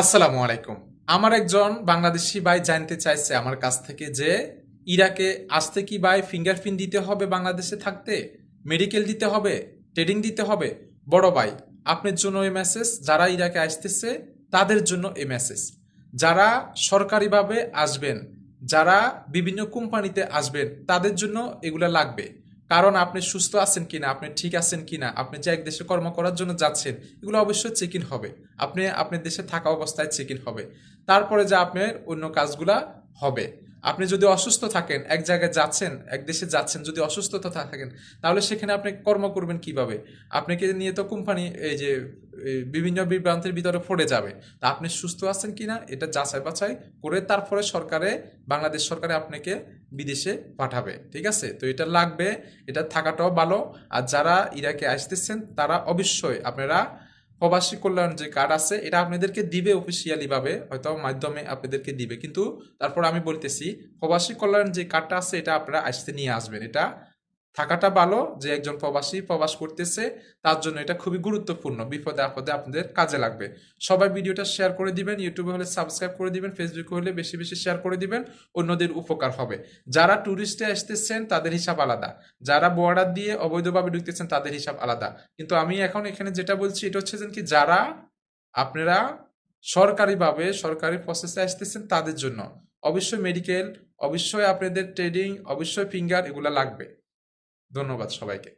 আসসালামু আলাইকুম। আমার একজন বাংলাদেশি ভাই জানতে চাইছে আমার কাছ থেকে যে ইরাকে আসতে কি ভাই ফিঙ্গারপ্রিন্ট দিতে হবে বাংলাদেশে থাকতে? মেডিকেল দিতে হবে? ট্রেডিং দিতে হবে? বড় ভাই, আপনার জন্য এই মেসেজ যারা ইরাকে আসতেছে, তাদের জন্য এই মেসেজ যারা সরকারিভাবে আসবেন, যারা বিভিন্ন কোম্পানিতে আসবেন, তাদের জন্য এগুলা লাগবে। কারণ আপনি সুস্থ আছেন কিনা, আপনি ঠিক আছেন কিনা, আপনি যে এক দেশে কর্ম করার জন্য যাচ্ছেন, এগুলো অবশ্যই চেক ইন হবে। আপনি আপনার দেশে থাকা অবস্থায় চেক ইন হবে। তারপরে যে আপনার অন্য কাজগুলা হবে। আপনি যদি অসুস্থ থাকেন, এক জায়গায় যাচ্ছেন, এক দেশে যাচ্ছেন, যদি অসুস্থতা থাকেন, তাহলে সেখানে আপনি কর্ম করবেন কীভাবে? আপনাকে নিয়ে তো কোম্পানি এই যে বিভিন্ন বিভ্রান্তের ভিতরে পড়ে যাবে। তা আপনি সুস্থ আছেন কিনা, এটা যাচাই বাছাই করে তারপরে সরকারে, বাংলাদেশ সরকারে আপনাকে বিদেশে পাঠাবে। ঠিক আছে? তো এটা লাগবে, এটা থাকাটাও ভালো। আর যারা ইরাকে আসতেছেন, তারা অবশ্যই আপনারা প্রবাসী কল্যাণ যে কার্ড আছে, এটা আপনাদেরকে দিবে অফিসিয়ালি ভাবে, হয়তো মাধ্যমে আপনাদেরকে দিবে। কিন্তু তারপর আমি বলতেছি, প্রবাসী কল্যাণ যে কার্ডটা আছে, এটা আপনারা আসতে নিয়ে আসবেন। এটা থাকাটা ভালো যে একজন প্রবাসী প্রবাস করতেছে, তার জন্য এটা খুবই গুরুত্বপূর্ণ। বিপদে আপদে আপনাদের কাজে লাগবে। সবাই ভিডিওটা শেয়ার করে দিবেন ইউটিউবে হলে সাবস্ক্রাইব করে দিবেন ফেসবুকে হলে বেশি বেশি শেয়ার করে দিবেন, অন্যদের উপকার হবে। যারা ট্যুরিস্টে আসতেছেন, তাদের হিসাব আলাদা। যারা বর্ডার দিয়ে অবৈধভাবে ঢুকতেছেন, তাদের হিসাব আলাদা। কিন্তু আমি এখন এখানে যেটা বলছি, এটা হচ্ছে যে কি, যারা আপনারা সরকারিভাবে, সরকারি প্রসেসে আসতেছেন, তাদের জন্য। অবশ্যই মেডিকেল অবশ্যই আপনাদের ট্রেডিং অবশ্যই ফিঙ্গার এগুলা লাগবে। ধন্যবাদ সবাইকে।